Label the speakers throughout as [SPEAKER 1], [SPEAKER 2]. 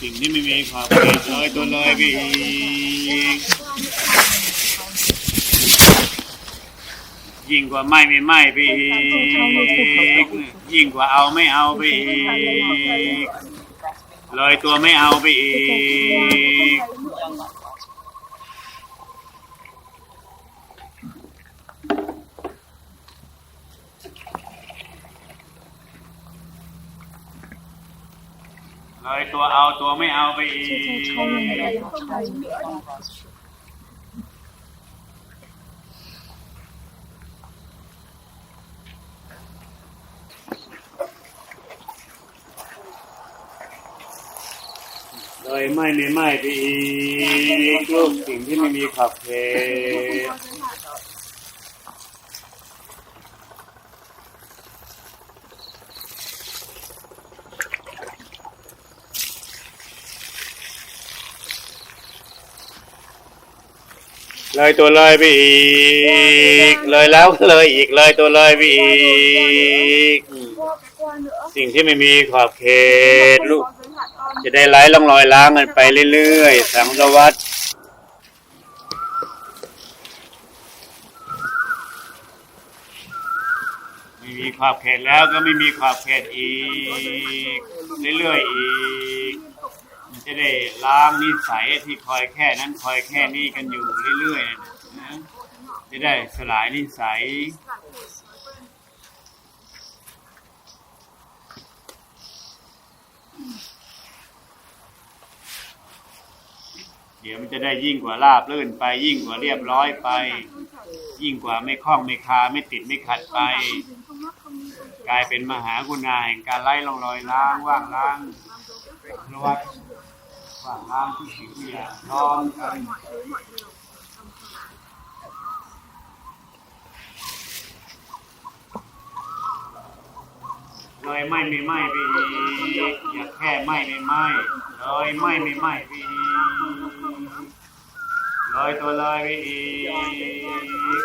[SPEAKER 1] สิ่งที่ไม่มีความเขตเลยตัวเลยไปอีกยิ่งกว่าไม่ไม่ไม่ไปอีกยิ่งกว่าเอาไม่เอาไปอีกเลยตัวไม่เอาไปอีก เลยตัวเอาตัวไม่เอาไปอีกเลยไม่ไม่ไม่ไปอีกลูกสิ่งที่ไม่มีขอบเข เลยตัวเลยไปอีก เลยแล้วก็เลยอีกเลยตัวเลยไปอีก สิ่งที่ไม่มีขอบเขตลูกจะได้ไล่ล่องรอยล้างกันไปเรื่อยๆ สังสวัสดไม่มีขอบเขตแล้วก็ไม่มีขอบเขตอีก เรื่อยๆอีก จะได้ล้างนิสัยที่คอยแค่นั้นคอยแค่นี้กันอยู่เรื่อยๆนะจะได้สลายนิสัย เดี๋ยวมันจะได้ยิ่งกว่าราบลื่นไป ยิ่งกว่าเรียบร้อยไป ยิ่งกว่าไม่คล้องไม่คาไม่ติดไม่ขัดไป กลายเป็นมหากุณาแห่งการไล่ลองรอยล้างว่างล้างนวัด ว่างล้างทุกสิ่งทุกอย่างพร้อมกันเลยไม่ไม่ไม่ไปอีกอย่าแค่ไม่ไม่ไม่เลยไม่ไม่ไม่ไปอีกเลยตัวเลยไปอีก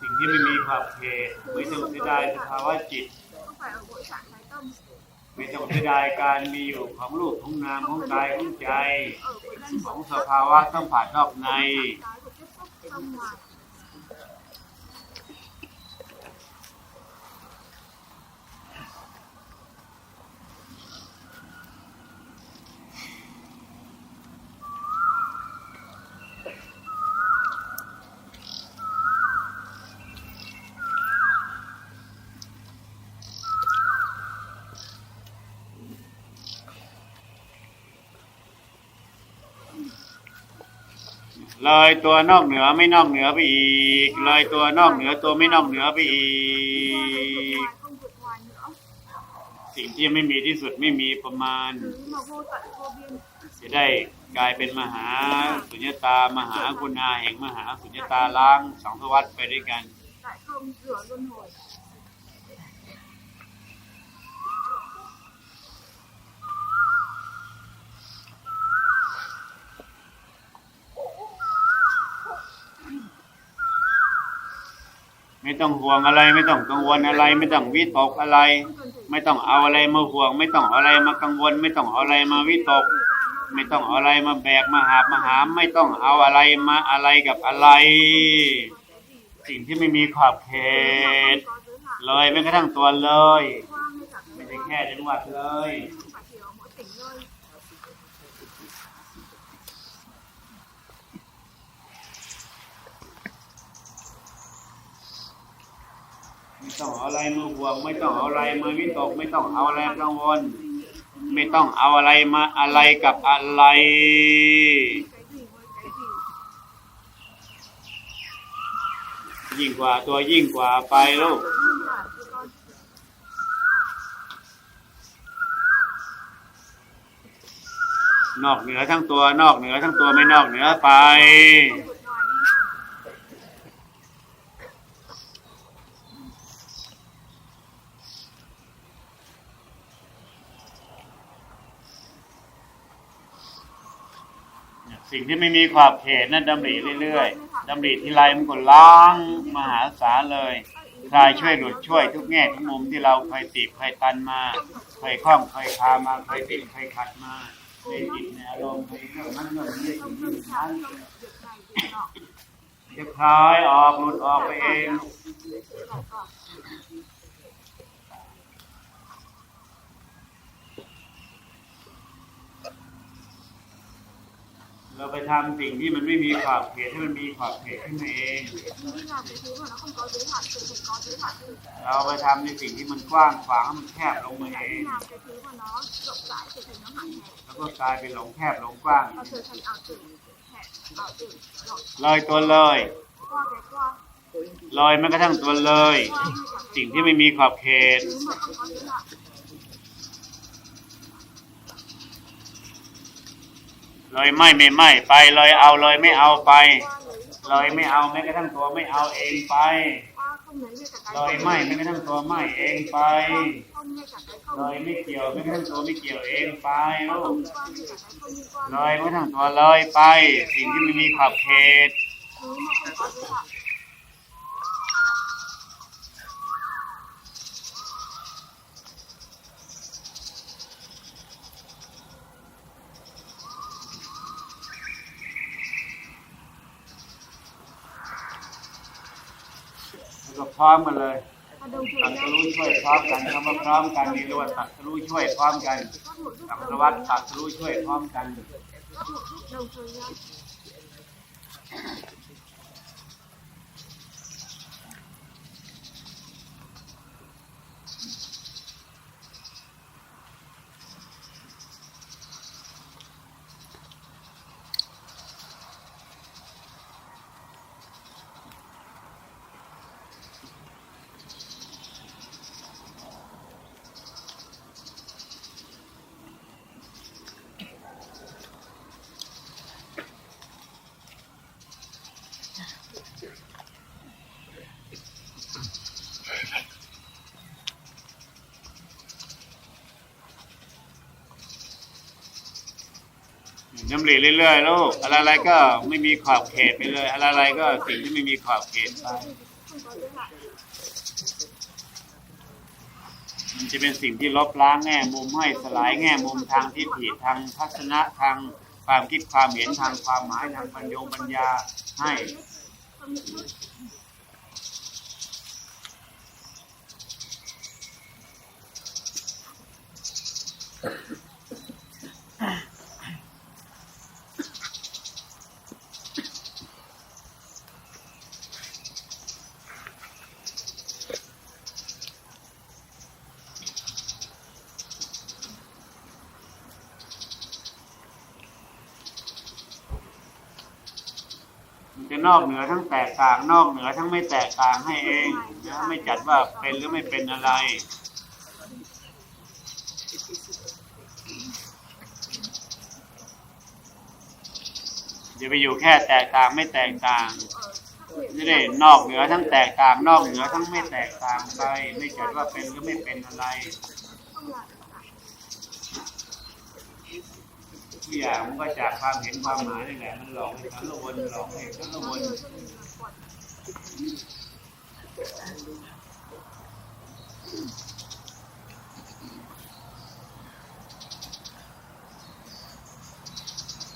[SPEAKER 1] สิ่งที่ไม่มีขอบเขตไม่ต้องเสียดายสภาวะจิต ไม่ต้องเสียดายการมีอยู่ของรูปของนามของกายของใจ ของสภาวะสัมผัสรอบใน เลยตัวนอกเหนือไม่นอกเหนือไปอีก เลยตัวนอกเหนือตัวไม่นอกเหนือไปอีก สิ่งที่ไม่มีที่สุดไม่มีประมาณ จะได้กลายเป็นมหาสุญญตามหากุณาแห่งมหาสุญญตาล้างสองทวัตไปด้วยกัน ไม่ต้องห่วงอะไร ไม่ต้องกังวลอะไร ไม่ต้องวิตกอะไร ไม่ต้องเอาอะไรมาห่วง ไม่ต้องอะไรมากังวล ไม่ต้องอะไรมาวิตก ไม่ต้องอะไรมาแบกมาหาบมาหาม ไม่ต้องเอาอะไรมาอะไรกับอะไร สิ่งที่ไม่มีขอบเขตเลยไม่กระทั่งตัวเลย ไม่ใช่แค่จังหวัดเลย ต้องเอาอะไรมาห่วงไม่ต้องเอาอะไรมาวิตก ไม่ต้องเอาอะไรกังวล ไม่ต้องเอาอะไรมาอะไรกับอะไรยิ่งกว่าตัวยิ่งกว่าไปลูกนอกเหนือทั้งตัวนอกเหนือทั้งตัวไม่นอกเหนือไป สิ่งที่ไม่มีขอบเขตนั่นดำริเรื่อยๆดำริทีไรมันก็ล้างมหาศาลเลยขทรายช่วยหลุดช่วยทุกแง่ทุกมุมที่เราเคยติดเคยตันมาเคยคล้องเคยคามาเคยติดเคยขัดมาเคยติดในอารมณ์เคยเรื่องนั้นเรื่องนี้สิ่งนั้นจะคลายออกหลุดออกไปเอง เราไปทำสิ่งที่มันไม่มีขอบเขตให้มันมีขอบเขตขึ้นมาเอง
[SPEAKER 2] Khi làm cái thứ mà nó không có giới hạn thì phải có giới hạn thì
[SPEAKER 1] เราไปทำในสิ่งที่มันกว้างขวางให้มันแคบลงมาเอง
[SPEAKER 2] làm cái thứ mà nó rộng rãi trở thành nó hạn hẹp
[SPEAKER 1] แล้วก็กลายเป็นหลงแคบหลงกว้าง
[SPEAKER 2] và trở thành ảo tưởng hẹp ảo tưởng rộng
[SPEAKER 1] เลยตัวเลย
[SPEAKER 2] qua cái qua
[SPEAKER 1] เลยแม้กระทั่งตัวเลย
[SPEAKER 2] qua ngay cả
[SPEAKER 1] สิ่งที่ไม่มีขอบเขต เลยไม่ไม่ไม่ไปเลยเอาเลยไม่เอาไป เลยไม่เอาแม้กระทั่งตัวไม่เอาเองไปเลยไม่แม้กระทั่งตัวไม่เองไปเลยไม่เกี่ยวแม้กระทั่งตัวไม่เกี่ยวเองไปเลยแม้กระทั่งตัวเลยไป สิ่งที่ไม่มีขอบเขต
[SPEAKER 2] thứ mà không có giới hạn
[SPEAKER 1] แล้ว ก็พร้อมกันเลยตัดสรู้ช่วยพร้อมกันคำว่าพร้อมกันนี่เรียกว่าตัดสรู้ช่วยพร้อมกัน
[SPEAKER 2] các nội dung
[SPEAKER 1] ตัดส
[SPEAKER 2] đồng
[SPEAKER 1] วัส
[SPEAKER 2] thời
[SPEAKER 1] ดิ์ตัดสรู้ช่วยพร้อมกัน ทำหลีเรื่อยๆลูกอะไรๆก็ไม่มีขอบเขตไปเลยอะไรๆก็สิ่งที่ไม่มีขอบเขตไปมันจะเป็นสิ่งที่ลบล้างแง่มุมให้สลายแง่มุมทางทิฏฐิทางทัศนะทางความคิดความเห็นทางความหมายทางปัญญงปัญญาให้ จะนอกเหนือทั้งแตกต่าง นอกเหนือทั้งไม่แตกต่างให้เองนะไม่จัดว่าเป็นหรือไม่เป็นอะไรอย่าไปอยู่แค่แตกต่างไม่แตกต่างนี่ได้นอกเหนือทั้งแตกต่าง นอกเหนือทั้งไม่แตกต่างไป ไม่จัดว่าเป็นหรือไม่เป็นอะไร ทุกอย่างมันก็จากความเห็นความหมายนี่แหละมันหลอกให้ฉันละวนหลอกให้ฉันละวน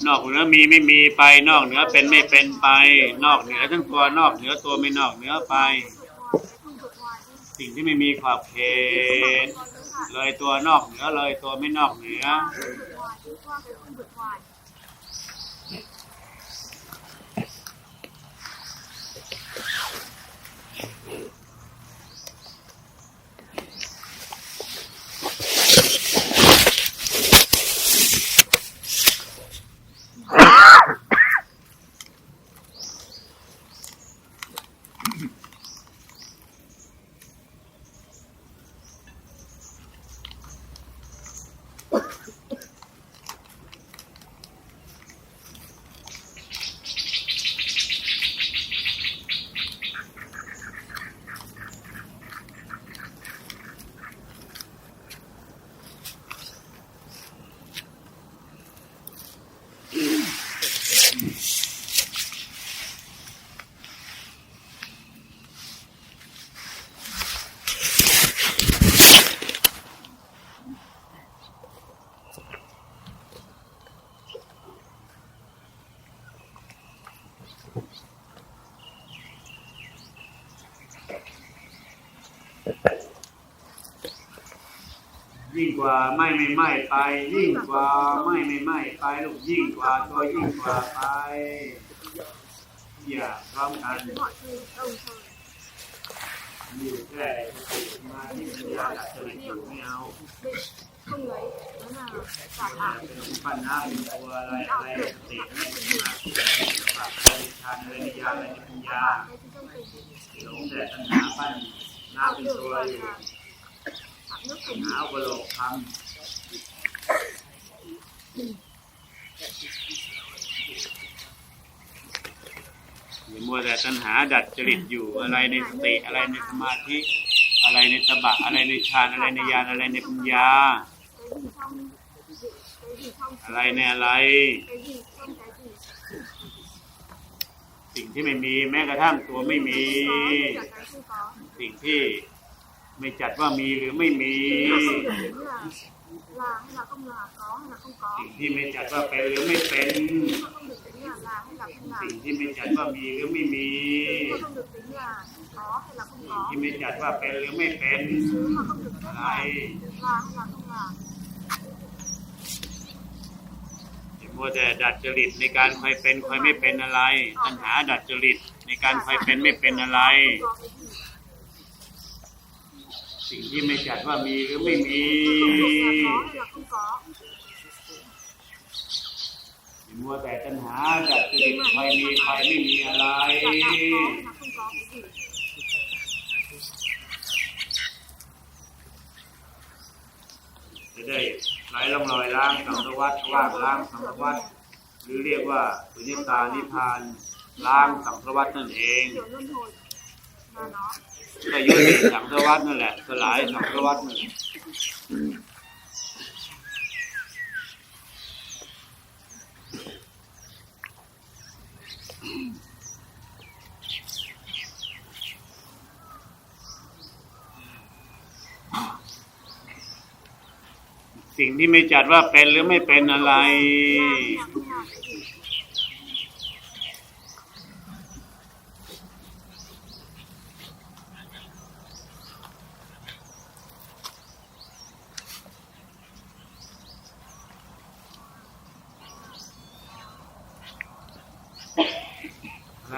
[SPEAKER 1] นอกเหนือมีไม่มีไป นอกเหนือเป็นไม่เป็นไป นอกเหนือทั้งตัวนอกเหนือตัวไม่นอกเหนือไป สิ่งที่ไม่มีขอบเขตเลยตัวนอกเหนือเลยตัวไม่นอกเหนือ
[SPEAKER 2] wide.
[SPEAKER 1] ยิ่งกว่าไม่ไม่ไม่ไป ยิ่งกว่าไม่ไม่ไม่ไปลูกยิ่งกว่าตัวยิ่งกว่าไปอย่าพร้อมกันอยู่แค่มาที่ปัญญาดัดจริตอยู่ไม่เอาปัญหาเป็นตัวอะไรอะไรสติอะไรมาปรับอะไรทานอะไรนิยามอะไรในปัญญาหลงแต่ปัญหาปั้นหาเป็นตัวอยู่ หาอุปโลกธรรมอย่ามัวแต่ตัณหาดัดจริตอยู่อะไรในสติอะไรในสมาธิ อะไรในตบะอะไรในฌานอะไรในญาณอะไรในปัญญา อะไรในอะไรสิ่งที่ไม่มีแม้กระทั่งตัวไม่มี สิ่งที่ ไม่จัดว่ามีหรือไม่มี สิ่งที่ไม่จัดว่าเป็นหรือไม่เป็น สิ่งที่ไม่จัดว่ามีหรือไม่มี สิ่งที่ไม่จัดว่าเป็นหรือไม่เป็นอะไร
[SPEAKER 2] là là hay là không là
[SPEAKER 1] อย่ามัวแต่ดัดจริตในการคอยเป็นคอยไม่เป็นอะไรปัญหาดัดจริตในการคอยเป็นไม่เป็นอะไร สิ่งที่ไม่จัดว่ามีหรือไม่มีมัวแต่ปัญหาดัดจริตคอยมีคอยไม่มีอะไรจะได้ไร้ร่องรอยล้างสังสวัตว่างล้างสังสวัตหรือเรียกว่าสุญญตานิพพานล้างสังสวัตนั่นเอง
[SPEAKER 2] kiểu luân hồi là
[SPEAKER 1] ก็ยุติสังสวัตนั่นแหละสลายสังสวัตนั่นแหละสิ่งที่ไม่จัดว่าเป็นหรือไม่เป็นอะไร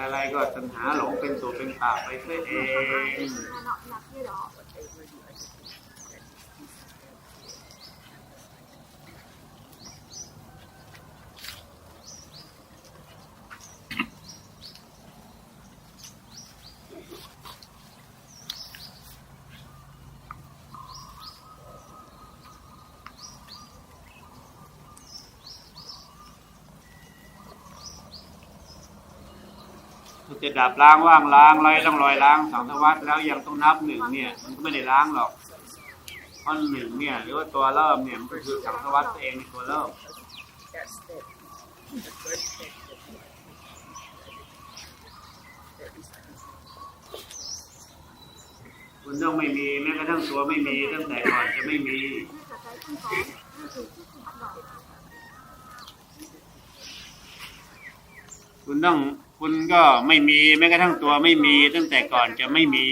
[SPEAKER 1] อะไรๆก็ตัณหาหลงเป็นตัวเป็นตาไปซะเอง จะดับล้างว่างล้างไร้ต้องรอยล้างสังสวัตแล้วยังต้องนับหนึ่งเนี่ย มันก็ไม่ได้ล้างหรอกเพราะหนึ่งเนี่ย หรือว่าตัวเริ่มเนี่ยมันก็คือสังสวัตเองตัวเริ่มคุณต้องไม่มีแม้กระทั่งตัวไม่มีตั้งแต่ก่อนจะไม่มีคุณต้อง คุณก็ไม่มีแม้กระทั่งตัวไม่มี ตั้งแต่ก่อนจะไม่มี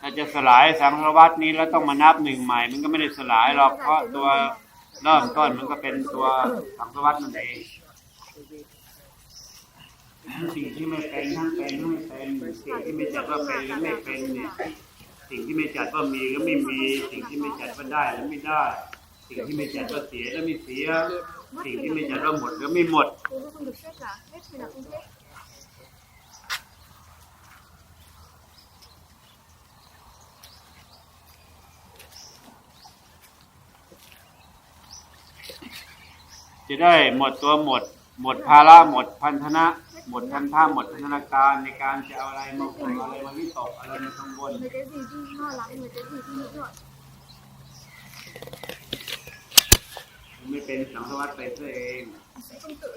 [SPEAKER 1] ถ้าจะสลายสังสารวัตนี้แล้วต้องมานับหนึ่งใหม่ มันก็ไม่ได้สลายหรอกเพราะตัวเริ่มต้นมันก็เป็นตัวสังสารวัตนั่นเองสิ่งที่ไม่เป็นทั้งเป็นไม่เป็นสิ่งที่ไม่จัดว่าเป็นหรือไม่เป็นเนี่ยสิ่งที่ไม่จัดว่ามีหรือไม่มี สิ่งที่ไม่จัดว่าได้หรือไม่ได้ สิ่งที่ไม่จัดว่าเสียหรือไม่เสีย สิ่งที่ไม่จัดว่าหมดหรือไม่หมด จะได้หมดตัวหมด หมดภาระหมดพันธนะ หมดพันธะหมดพันธนาการในการจะเอาอะไรมาห่วงอะไรมาวิตกอะไรมากังวล ไม่เป็นสังสวัตไปซะเอง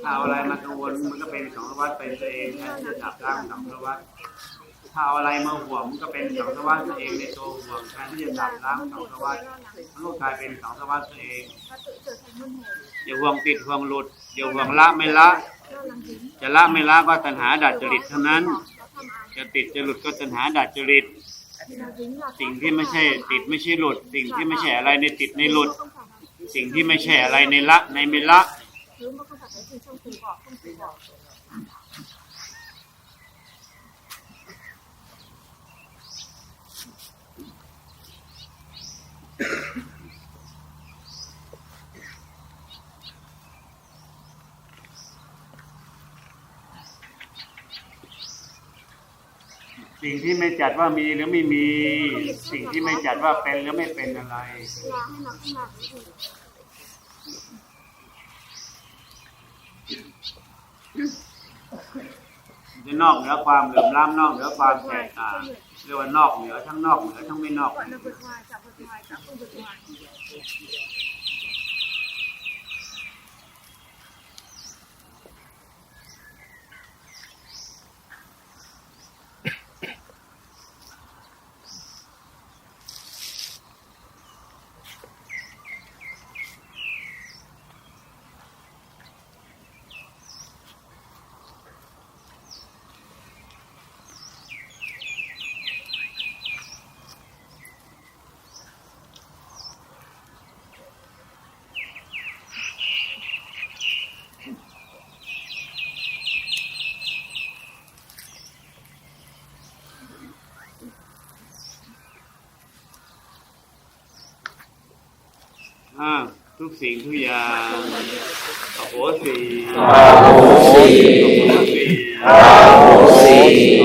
[SPEAKER 1] ถ้าเอาอะไรมากังวลมันก็เป็นสังสารวัตไปซะเองแทนที่จะดับล้างสังสวัตถ้าเอาอะไรมาห่วงมันก็เป็นสังสารวัตซะเองในตัวห่วงแทนที่จะดับล้างสังสารวัตมันก็กลายเป็นสังสารวัตซะเองอย่าห่วงติดห่วงหลุดอย่าห่วงละไม่ละ จะละไม่ละก็ตัณหาดัดจริตเท่านั้น จะติดจะหลุดก็ตัณหาดัดจริตสิ่งที่ไม่ใช่ติดไม่ใช่หลุด สิ่งที่ไม่ใช่อะไรในติดในหลุด สิ่งที่ไม่ใช่อะไรในละในไม่ละสิ่งที่ไม่จัดว่ามีหรือไม่มี สิ่งที่ไม่จัดว่าเป็นหรือไม่เป็นอะไร นอกเหนือความเหลื่อมล้ำนอกเหนือความแตกต่างเรียกว่านอกเหนือทั้งนอกเหนือทั้งไม่นอก
[SPEAKER 2] เหนื
[SPEAKER 1] อ ทุกสิ่งทุกอย่างอโหสี
[SPEAKER 3] อาโหสิ
[SPEAKER 1] อโหสี
[SPEAKER 3] อาโหสิ
[SPEAKER 1] อโหสี
[SPEAKER 3] อาโหสิ